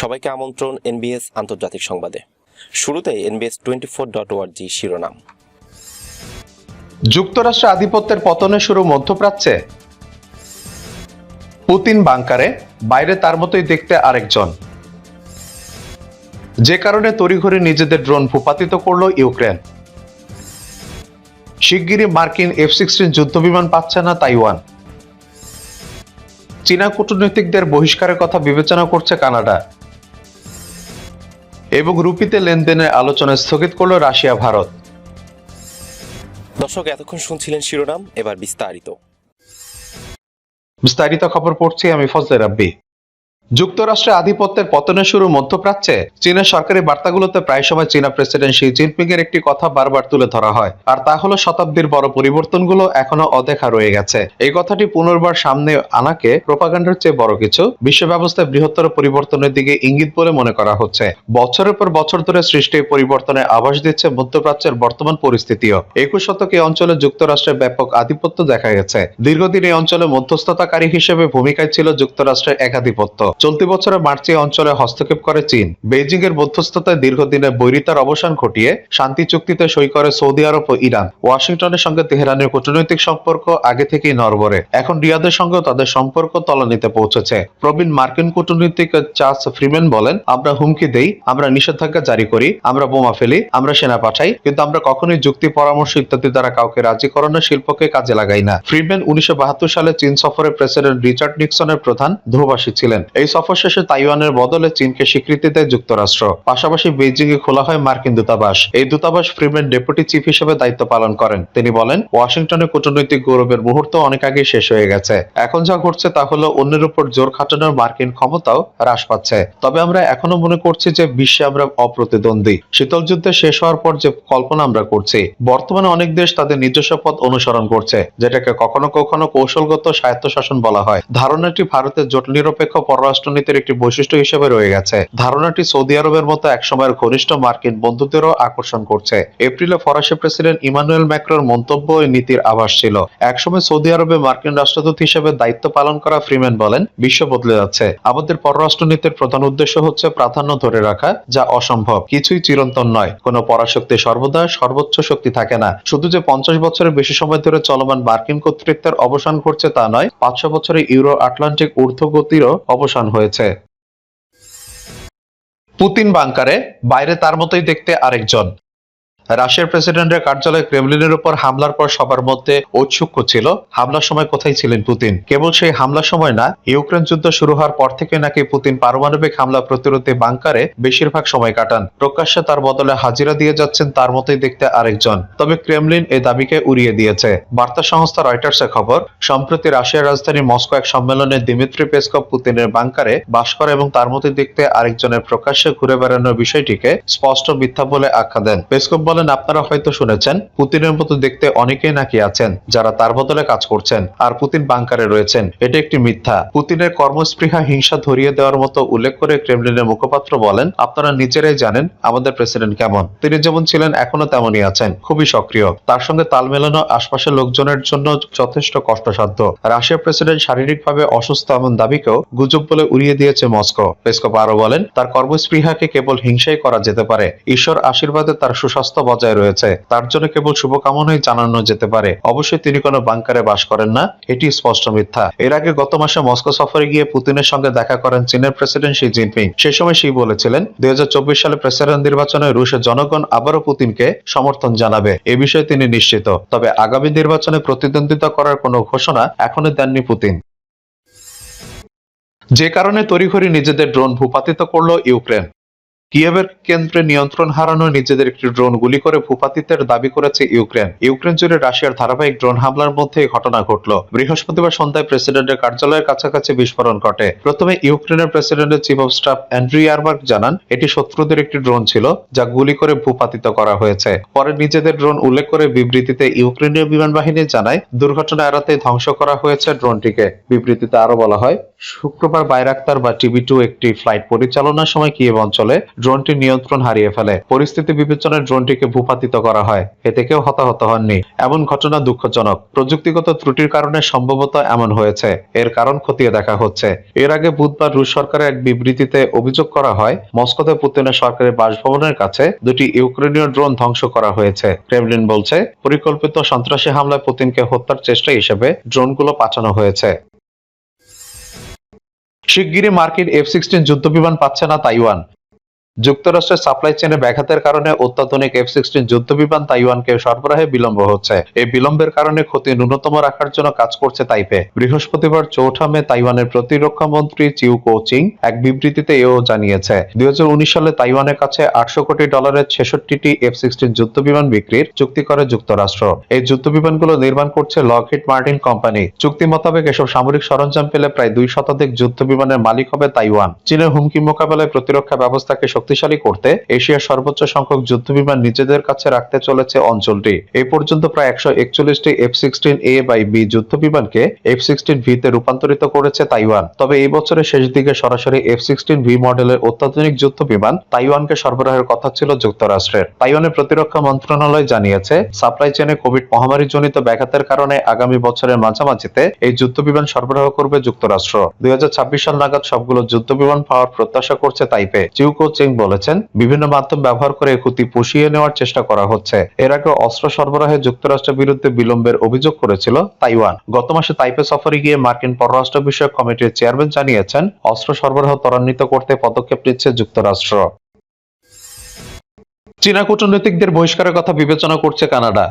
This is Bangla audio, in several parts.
সবাইকে আমন্ত্রণ এনবিএস আন্তর্জাতিক সংবাদে। শুরুতে এনবিএস টোয়েন্টি ফোর ডট ওয়ার্জি শিরোনাম। যুক্তরাষ্ট্রে আধিপত্যের পতনের শুরু মধ্যপ্রাচ্যে। পুতিন বাংকারে, বাইরে তার মতোই দেখতে আরেকজন। যে কারণে তড়িঘড়ি নিজেদের ড্রোন ভূপাতিত করল ইউক্রেন। শিগগিরই মার্কিন এফ সিক্সটিন যুদ্ধবিমান পাচ্ছে না তাইওয়ান। চীনা কূটনীতিকদের বহিষ্কারের কথা বিবেচনা করছে কানাডা। এবং রুপিতে লেনদেনের আলোচনা স্থগিত করল রাশিয়া ভারত। দর্শক এতক্ষণ শুনছিলেন শিরোনাম এবার বিস্তারিত। বিস্তারিত খবর পড়ছি আমি ফজলে রাব্বি। যুক্তরাষ্ট্রে আধিপত্যের পতনের শুরু মধ্যপ্রাচ্যে, চীনের সরকারি বার্তাগুলোতে প্রায় সময় চীনা প্রেসিডেন্ট শি জিনপিং এর একটি কথা বারবার তুলে ধরা হয়। আর তা হলো শতাব্দীর বড় পরিবর্তনগুলো এখনও অদেখা রয়ে গেছে। এই কথাটি পুনর্বার সামনে আনাকে প্রোপাগান্ডার চেয়ে বড় কিছু। বিশ্ব ব্যবস্থায় বৃহত্তর পরিবর্তনের দিকে ইঙ্গিত বলে মনে করা হচ্ছে। বছরের পর বছর ধরে সৃষ্টি পরিবর্তনের আভাস দিচ্ছে মধ্যপ্রাচ্যের বর্তমান পরিস্থিতিও। একুশ শতকে অঞ্চলে যুক্তরাষ্ট্রের ব্যাপক আধিপত্য দেখা গেছে। দীর্ঘদিন এই অঞ্চলে মধ্যস্থতাকারী হিসেবে ভূমিকায় ছিল যুক্তরাষ্ট্রের একাধিপত্য। চলতি বছরে মার্চে অঞ্চলে হস্তক্ষেপ করে চীন। বেইজিং এর মধ্যস্থতায় দীর্ঘদিনের বৈরিতার অবসান ঘটিয়ে শান্তি চুক্তিতে সই করে সৌদি আরব ও ইরান। ওয়াশিংটনের সঙ্গে তেহরানের কূটনৈতিক সম্পর্ক আগে থেকেই নরবরে এখন রিয়াদের সঙ্গেও তাদের সম্পর্ক তলানিতে পৌঁছেছে। প্রবীণ মার্কিন কূটনীতিক চার্লস ফ্রিম্যান বলেন, আমরা হুমকি দেই, আমরা নিষেধাজ্ঞা জারি করি, আমরা বোমা ফেলি, আমরা সেনা পাঠাই, কিন্তু আমরা কখনোই যুক্তি, পরামর্শ ইত্যাদি দ্বারা কাউকে রাজি করানোর শিল্পকে কাজে লাগাই না। ফ্রিম্যান উনিশশো সালে চীন সফরে প্রেসিডেন্ট রিচার্ড নিক্সনের প্রধান ধুবাসী ছিলেন। এই সফর শেষে তাইওয়ানের বদলে চীনকে স্বীকৃতি দেয় যুক্তরাষ্ট্র। পাশাপাশি বেইজিং এ খোলা হয় মার্কিন দূতাবাস। এই দূতাবাস ফ্রিম্যান ডেপুটি চিফ হিসেবে দায়িত্ব পালন করেন। তিনি বলেন ওয়াশিংটনে কূটনৈতিক গৌরবের মুহূর্ত অনেক আগে শেষ হয়ে গেছে। এখন যা ঘটছে তা হলো অন্যের উপর জোর খাটানোর মার্কিন ক্ষমতাও হ্রাস পাচ্ছে। তবে আমরা এখনও মনে করছি যে বিশ্বে আমরা অপ্রতিদ্বন্দ্বী। শীতল যুদ্ধে শেষ হওয়ার পর যে কল্পনা আমরা করছি, বর্তমানে অনেক দেশ তাদের নিজস্ব পথ অনুসরণ করছে, যেটাকে কখনো কখনো কৌশলগত স্বায়ত্তশাসন বলা হয়। ধারণাটি ভারতের জোট নিরপেক্ষ পররাষ্ট্রনীতির একটি বৈশিষ্ট্য হিসেবে রয়ে গেছে। ধারণাটি সৌদি আরবের মতো একসময়ের ঘনিষ্ঠ মার্কিন বন্ধুদেরও আকর্ষণ করছে। এপ্রিলে ফরাসি প্রেসিডেন্ট ইমানুয়েল ম্যাক্রোর মন্তব্য এই নীতির আভাস ছিল। একসময় সৌদি আরবে মার্কিন রাষ্ট্রদূত হিসেবে দায়িত্ব পালন করা ফ্রিম্যান বলেন, বিশ্ব বদলে যাচ্ছে। আমাদের পররাষ্ট্রনীতির প্রধান উদ্দেশ্য হচ্ছে প্রাধান্য ধরে রাখা, যা অসম্ভব। কিছুই চিরন্তন নয়। কোনো পরাশক্তি সর্বদা সর্বোচ্চ শক্তি থাকে না। শুধু যে পঞ্চাশ বছরের বেশি সময় ধরে চলমান মার্কিন কর্তৃত্বের অবসান ঘটছে তা নয়, পাঁচশো বছরে ইউরো আটলান্টিক ঊর্ধ্বগতিরও অবসান হয়েছে। পুতিন বাংকারে বাইরে তার মতোই দেখতে আরেকজন। রাশিয়ার প্রেসিডেন্টের কার্যালয় ক্রেমলিনের উপর হামলার পর সবার মধ্যে ঔৎসুক্য ছিল। হামলার সময় কোথায় ছিলেন পুতিন? কেবল সেই হামলার সময় না, ইউক্রেন যুদ্ধ শুরু হওয়ার পর থেকে নাকি পুতিন পারমাণবিক হামলা প্রতিরোধে বাংকারে বেশিরভাগ সময় কাটান। প্রকাশ্যে তার বদলে হাজিরা দিয়ে যাচ্ছেন তার মতোই দেখতে আরেকজন। তবে ক্রেমলিন এই দাবিকে উড়িয়ে দিয়েছে। বার্তা সংস্থা রয়টার্সের খবর, সম্প্রতি রাশিয়ার রাজধানী মস্কো এক সম্মেলনে দিমিত্রি পেসকভ পুতিনের বাংকারে বাস করে এবং তার মতোই দেখতে আরেকজনের প্রকাশ্যে ঘুরে বেড়ানোর বিষয়টিকে স্পষ্ট মিথ্যা বলে আখ্যা দেন। পেসকভ বলেন, আপনারা হয়তো শুনেছেন, পুতিনের মতো দেখতে অনেকেই নাকি আছেন যারা তার বদলে কাজ করছেন আর পুতিন বাংকারে রয়েছেন। এটা একটি মিথ্যা। পুতিনের কর্মস্পৃহা হিংসা ধরিয়ে দেওয়ার মতো উল্লেখ করে ক্রেমলিনের মুখপাত্র বলেন, আপনারা নিজেরাই জানেন আমাদের প্রেসিডেন্ট কেমন। তিনি যেমন ছিলেন, এখনও তেমনই আছেন। খুবই সক্রিয়। তার সঙ্গে তাল মেলানো আশপাশের লোকজনের জন্য যথেষ্ট কষ্টসাধ্য। রাশিয়ার প্রেসিডেন্ট শারীরিকভাবে অসুস্থ এমন দাবিকেও গুজব বলে উড়িয়ে দিয়েছে মস্কো। পেসকপ আরও বলেন, তার কর্মস্পৃহাকে কেবল হিংসাই করা যেতে পারে। ঈশ্বর আশীর্বাদে তার সুস্বাস্থ্য বজায় রয়েছে। তার জন্য কেবল শুভকামনাই জানানো যেতে পারে। অবশ্যই তিনি কোনো বাংকারে বাস করেন না, এটি স্পষ্ট মিথ্যা। এর আগে গত মাসে মস্কো সফরে গিয়ে পুতিনের সঙ্গে দেখা করেন চীনের প্রেসিডেন্ট শি জিনপিং। সে সময় শি বলেছিলেন, দুই সালে প্রেসিডেন্ট নির্বাচনে রুশের জনগণ আবারও পুতিনকে সমর্থন জানাবে। এ বিষয়ে তিনি নিশ্চিত। তবে আগামী নির্বাচনে প্রতিদ্বন্দ্বিতা করার কোনো ঘোষণা এখনও দেননি পুতিন। যে কারণে তড়িঘড়ি নিজেদের ড্রোন ভূপাতিত করল ইউক্রেন। কিয়েভের কেন্দ্রে নিয়ন্ত্রণ হারানো নিজেদের একটি ড্রোন গুলি করে ভূপাতিতের দাবি করেছে ইউক্রেন। ইউক্রেন জুড়ে রাশিয়ার ধারাবাহিক ড্রোন হামলার মধ্যে এই ঘটনা ঘটল। বৃহস্পতিবার সন্ধ্যায় প্রেসিডেন্টের কার্যালয়ের কাছাকাছি বিস্ফোরণ ঘটে। প্রথমে ইউক্রেনের প্রেসিডেন্টের চিফ অফ স্টাফ অ্যান্ড্রি ইয়ারবার্গ জানান, এটি শত্রুদের একটি ড্রোন ছিল, যা গুলি করে ভূপাতিত করা হয়েছে। পরে নিজেদের ড্রোন উল্লেখ করে বিবৃতিতে ইউক্রেনীয় বিমান বাহিনী জানায়, দুর্ঘটনা এড়াতে ধ্বংস করা হয়েছে ড্রোনটিকে। বিবৃতিতে আরও বলা হয়, শুক্রবার বাইরাক্তার বা টিভি টু একটি ফ্লাইট পরিচালনার সময় কিয়েভ অঞ্চলে ড্রোনটি নিয়ন্ত্রণ হারিয়ে ফেলে। পরিস্থিতি বিবেচনায় ড্রোনটিকে ভূপাতিত করা হয়। এতে কেউ হতাহত হননি। এমন ঘটনা দুঃখজনক। প্রযুক্তিগত ত্রুটির কারণে সম্ভবত এমন হয়েছে। এর কারণ খতিয়ে দেখা হচ্ছে। এর আগে বুধবার রুশ সরকারের এক বিবৃতিতে অভিযোগ করা হয়, মস্কোতে পুতিনের সরকারের বাসভবনের কাছে দুটি ইউক্রেনীয় ড্রোন ধ্বংস করা হয়েছে। ক্রেমলিন বলছে, পরিকল্পিত সন্ত্রাসী হামলায় পুতিনকে হত্যার চেষ্টা হিসেবে ড্রোনগুলো পাঠানো হয়েছে। শিগগিরই মার্কিন এফ সিক্সটিন যুদ্ধবিমান পাচ্ছে না তাইওয়ান। যুক্তরাষ্ট্রের সাপ্লাই চেনে ব্যাঘাতের কারণে অত্যাধুনিক এফ সিক্সটিন যুদ্ধবিমান তাইওয়ানকে সরবরাহে বিলম্ব হচ্ছে। এই বিলম্বের কারণে ক্ষতি ন্যূনতম রাখার জন্য কাজ করছে তাইপে। বৃহস্পতিবার চৌঠা মে তাইওয়ানের প্রতিরক্ষা মন্ত্রী চিউ কোচিং এক বিবৃতিতে এও জানিয়েছে, দুই হাজার উনিশ সালে তাইওয়ানের কাছে আটশো কোটি ডলারের ছেষট্টিটি এফ সিক্সটিন যুদ্ধবিমান বিক্রির চুক্তি করে যুক্তরাষ্ট্র। এই যুদ্ধ যুদ্ধবিমানগুলো নির্মাণ করছে লকহিড মার্টিন কোম্পানি চুক্তি মোতাবেক এসব সামরিক সরঞ্জাম পেলে প্রায় দুই শতাধিক যুদ্ধবিমানের মালিক হবে তাইওয়ান। চীনের হুমকি মোকাবেলায় প্রতিরক্ষা ব্যবস্থাকে শক্তিশালী করতে এশিয়ার সর্বোচ্চ সংখ্যক যুদ্ধবিমান নিজেদের কাছে রাখতে চলেছে অঞ্চলটি। এই পর্যন্ত প্রায় একশো একচল্লিশটি F sixteen A by B যুদ্ধবিমানকে F sixteen V তে রূপান্তরিত করেছে তাইওয়ান। তবে এই বছরের শেষ দিকে সরাসরি এফ সিক্সটিন ভি মডেলের অত্যাধুনিক যুদ্ধবিমান তাইওয়ানকে সরবরাহের কথা ছিল যুক্তরাষ্ট্রের। তাইওয়ানের প্রতিরক্ষা মন্ত্রণালয় জানিয়েছে, সাপ্লাই চেনে কোভিড মহামারী জনিত ব্যাঘাতের কারণে আগামী বছরের মাঝামাঝিতে এই যুদ্ধবিমান সরবরাহ করবে যুক্তরাষ্ট্র। দুই হাজার ছাব্বিশ সাল নাগাদ সবগুলো যুদ্ধবিমান পাওয়ার প্রত্যাশা করছে তাইপে। চিউকো চিং বলেছেন, বিভিন্ন মাধ্যম ব্যবহার করে ক্ষতি পুষিয়ে নেওয়ার চেষ্টা করা হচ্ছে। এর আগে অস্ত্র সরবরাহে যুক্তরাষ্ট্রের বিরুদ্ধে বিলম্বের অভিযোগ করেছিল তাইওয়ান। গত মাসে তাইপে সফরে গিয়ে মার্কিন পররাষ্ট্র বিষয়ক কমিটির চেয়ারম্যান জানিয়েছেন, অস্ত্র সরবরাহ ত্বরান্বিত করতে পদক্ষেপ নিচ্ছে যুক্তরাষ্ট্র। চীনা কূটনৈতিকদের বহিষ্কারের কথা বিবেচনা করছে কানাডা।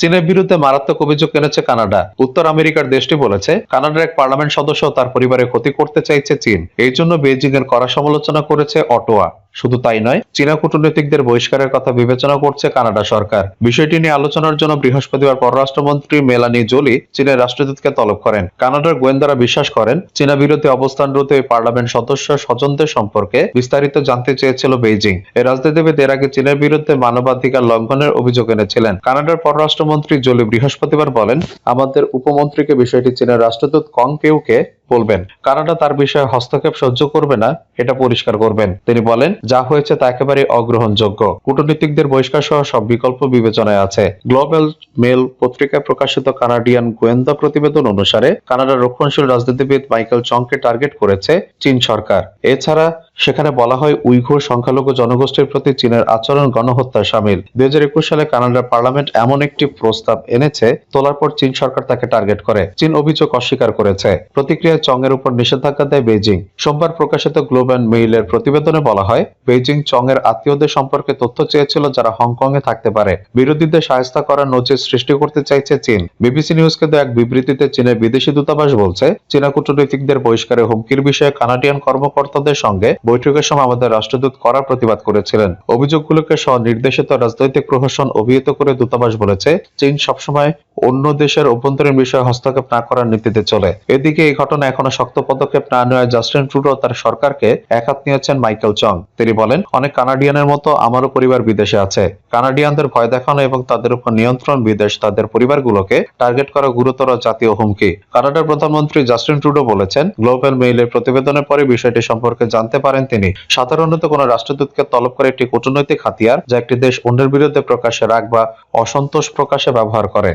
চীনের বিরুদ্ধে মারাত্মক অভিযোগ এনেছে কানাডা। উত্তর আমেরিকার দেশটি বলেছে, কানাডার এক পার্লামেন্ট সদস্য তার পরিবারের ক্ষতি করতে চাইছে চীন। এই জন্য বেজিং এর কড়া সমালোচনা করেছে অটোয়া। শুধু তাই নয়, চীনা কূটনীতিকদের বহিষ্কারের কথা বিবেচনা করছে কানাডা সরকার। বিষয়টি নিয়ে আলোচনার জন্য বৃহস্পতিবার পররাষ্ট্রমন্ত্রী মেলানি জোলি চীনের রাষ্ট্রদূতকে তলব করেন। কানাডার গোয়েন্দারা বিশ্বাস করেন, চীনা বিরোধী অবস্থানরত এই পার্লামেন্ট সদস্য স্বজনদের সম্পর্কে বিস্তারিত জানতে চেয়েছিল বেইজিং। এই রাজনীতিবিদ এর আগে চীনের বিরুদ্ধে মানবাধিকার লঙ্ঘনের অভিযোগ এনেছিলেন। কানাডার পররাষ্ট্রমন্ত্রী জোলি বৃহস্পতিবার বলেন, আমাদের উপমন্ত্রীকে বিষয়টি চীনের রাষ্ট্রদূত কং পেউকে বলবেন। কানাডা তার বিষয়ে হস্তক্ষেপ সহ্য করবে না, এটা পরিষ্কার করবেন। তিনি বলেন যা হয়েছে তা একেবারে অগ্রহণযোগ্য। কূটনীতিকদের বহিষ্কার সহ সব বিকল্প বিবেচনায় আছে। গ্লোবাল মেল পত্রিকায় প্রকাশিত কানাডিয়ান গোয়েন্দা প্রতিবেদন অনুসারে কানাডার রক্ষণশীল রাজনীতিবিদ মাইকেল চংকে টার্গেট করেছে চীন সরকার। এছাড়া সেখানে বলা হয়, উইঘুর সংখ্যালঘু জনগোষ্ঠীর প্রতি চীনের আচরণ গণহত্যা সামিল। দুই হাজার একুশ সালে কানাডার পার্লামেন্ট এমন একটি প্রস্তাব এনেছে, তোলার পর চীন সরকার তাকে টার্গেট করে। চীন অভিযোগ অস্বীকার করেছে। প্রতিক্রিয়ায় চং এর উপর নিষেধাজ্ঞা দেয় বেজিং সোমবার প্রকাশিত গ্লোব গ্লোবাল মেইলের প্রতিবেদনে বলা হয় বেজিং চং এর আত্মীয়দের সম্পর্কে তথ্য চেয়েছিল যারা হংকং এ থাকতে পারে। বিরোধীদের সাহায্য করার নজির সৃষ্টি করতে চাইছে চীন। বিবিসি নিউজকে দেওয়া এক বিবৃতিতে চীনের বিদেশি দূতাবাস বলছে, চীনা কূটনীতিকদের বহিষ্কারের হুমকির বিষয়ে কানাডিয়ান কর্মকর্তাদের সঙ্গে বৈঠকের সময় আমাদের রাষ্ট্রদূত করার প্রতিবাদ করেছিলেন। অভিযোগগুলোকে সহ নির্দেশিত রাজনৈতিক প্রহসন অভিহিত করে দূতাবাস বলেছে, চীন সবসময় অন্য দেশের অভ্যন্তরীণ বিষয়ে হস্তক্ষেপ না করার নীতিতে চলে। এদিকে এই ঘটনা এখনও শক্ত পদক্ষেপ না নেওয়ায় জাস্টিন ট্রুডো তার সরকারকে একহাত নিয়েছেন মাইকেল চং। তিনি বলেন, অনেক কানাডিয়ানের মতো আমারও পরিবার বিদেশে আছে। কানাডিয়ানদের ভয় দেখানো এবং তাদের উপর নিয়ন্ত্রণ বিদেশ তাদের পরিবারগুলোকে টার্গেট করা গুরুতর জাতীয় হুমকি। কানাডার প্রধানমন্ত্রী জাস্টিন ট্রুডো বলেছেন, গ্লোবাল মেইলের প্রতিবেদনের পরে বিষয়টি সম্পর্কে জানতে পারেন তিনি। সাধারণত কোন রাষ্ট্রদূতকে তলব করে একটি কূটনৈতিক হাতিয়ার যা একটি দেশ অন্যের বিরুদ্ধে প্রকাশ্যে রাগ বা অসন্তোষ প্রকাশে ব্যবহার করে।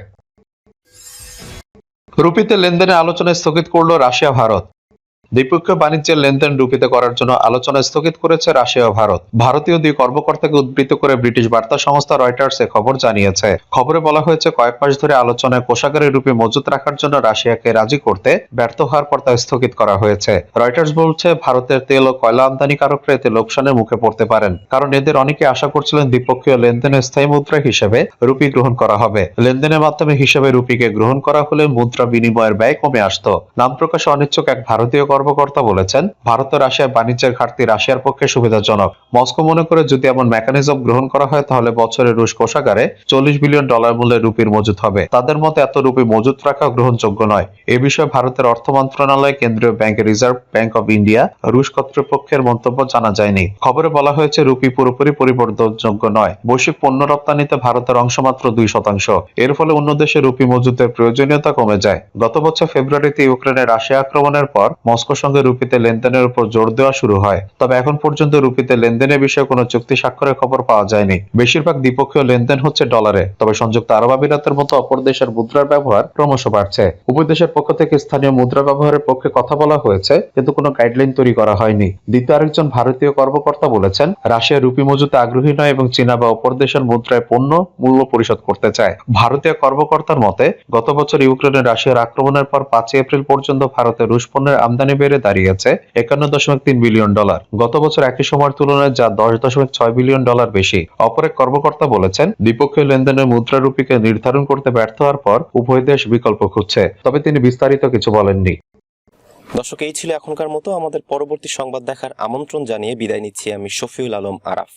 রুপিতে লেনদেনে আলোচনায় স্থগিত করল রাশিয়া, ভারত। দ্বিপক্ষীয় বাণিজ্যের লেনদেন রুপিতে করার জন্য আলোচনা স্থগিত করেছে রাশিয়া ও ভারত। ভারতীয় দুই কর্মকর্তাকে উদ্ধৃত করে ব্রিটিশ বার্তা সংস্থা রয়টার্স এ খবর জানিয়েছে। খবরে বলা হয়েছে, কয়েক মাস ধরে আলোচনায় কোষাগারে রুপি মজুত রাখার জন্য রাশিয়াকে রাজি করতে ব্যর্থ হওয়ার পর তা স্থগিত করা হয়েছে। রয়টার্স বলছে, ভারতের তেল ও কয়লা আমদানিকারকরা এতে লোকসানের মুখে পড়তে পারেন, কারণ এদের অনেকে আশা করছিলেন দ্বিপক্ষীয় লেনদেনে স্থায়ী মুদ্রা হিসেবে রুপি গ্রহণ করা হবে। লেনদেনের মাধ্যমে হিসেবে রুপিকে গ্রহণ করা হলে মুদ্রা বিনিময়ের ব্যয় কমে আসতো। নাম প্রকাশে অনিচ্ছুক এক ভারতীয় কর্মকর্তা বলেছেন, ভারত ও রাশিয়ার বাণিজ্যের ঘাটতি রাশিয়ার পক্ষে সুবিধাজনক। মস্কো মনে করে যদি এমন মেকানিজম গ্রহণ করা হয়, তাহলে বছরে রুশ কোষাগারে চল্লিশ বিলিয়ন ডলার মূল্যের রুপির মজুত হবে। তাদের মতে, এত রুপি মজুত রাখা গ্রহণযোগ্য নয়। এ বিষয়ে ভারতের অর্থ মন্ত্রণালয়, কেন্দ্রীয় bank reserve, bank of India, রুশ কর্তৃপক্ষের মন্তব্য জানা যায়নি। খবরে বলা হয়েছে, রুপি পুরোপুরি পরিবর্তনযোগ্য নয়। বৈশ্বিক পণ্য রপ্তানিতে ভারতের অংশ মাত্র দুই শতাংশ। এর ফলে অন্য দেশে রুপি মজুতের প্রয়োজনীয়তা কমে যায়। গত বছর ফেব্রুয়ারিতে ইউক্রেনের রাশিয়া আক্রমণের পর, মস্কো সঙ্গে রুপিতে লেনদেনের উপর জোর দেওয়া শুরু হয়। তবে এখন পর্যন্ত রুপিতে লেনদেনের বিষয়ে কোনো চুক্তি স্বাক্ষরের খবর পাওয়া যায়নি। বেশিরভাগ দ্বিপক্ষীয় লেনদেন হচ্ছে ডলারে, তবে সংযুক্ত আরব আমিরাতের মতো অপর দেশের মুদ্রার ব্যবহার ক্রমশ বাড়ছে। উভয় দেশের পক্ষ থেকে স্থানীয় মুদ্রা ব্যবহারের পক্ষে কথা বলা হয়েছে, কিন্তু কোনো গাইডলাইন তৈরি করা হয়নি। দ্বিতীয় আরেকজন ভারতীয় কর্মকর্তা বলেছেন, রাশিয়া রুপি মজুতে আগ্রহী নয় এবং চীনা বা অপর দেশের মুদ্রায় পণ্য মূল্য পরিশোধ করতে চায়। ভারতীয় কর্মকর্তার মতে, গত বছর ইউক্রেনে রাশিয়ার আক্রমণের পর পাঁচই এপ্রিল পর্যন্ত ভারতে রুশ পণ্যের আমদানি বেড়ে দাঁড়িয়েছে একান্ন দশমিক তিন বিলিয়ন ডলার। গত বছর একই সময়ের তুলনায় যা দশ দশমিক ছয় বিলিয়ন ডলার বেশি। অপর এক কর্মকর্তা বলেছেন, দ্বিপক্ষীয় লেনদেনের মুদ্রা রুপিকে নির্ধারণ করতে ব্যর্থ হওয়ার পর উভয় দেশ বিকল্প খুঁজছে, তবে তিনি বিস্তারিত কিছু বলেননি। দর্শক, এই ছিল এখনকার মতো। আমাদের পরবর্তী সংবাদ দেখার আমন্ত্রণ জানিয়ে বিদায় নিচ্ছি আমি শফিউল আলম আরাফ।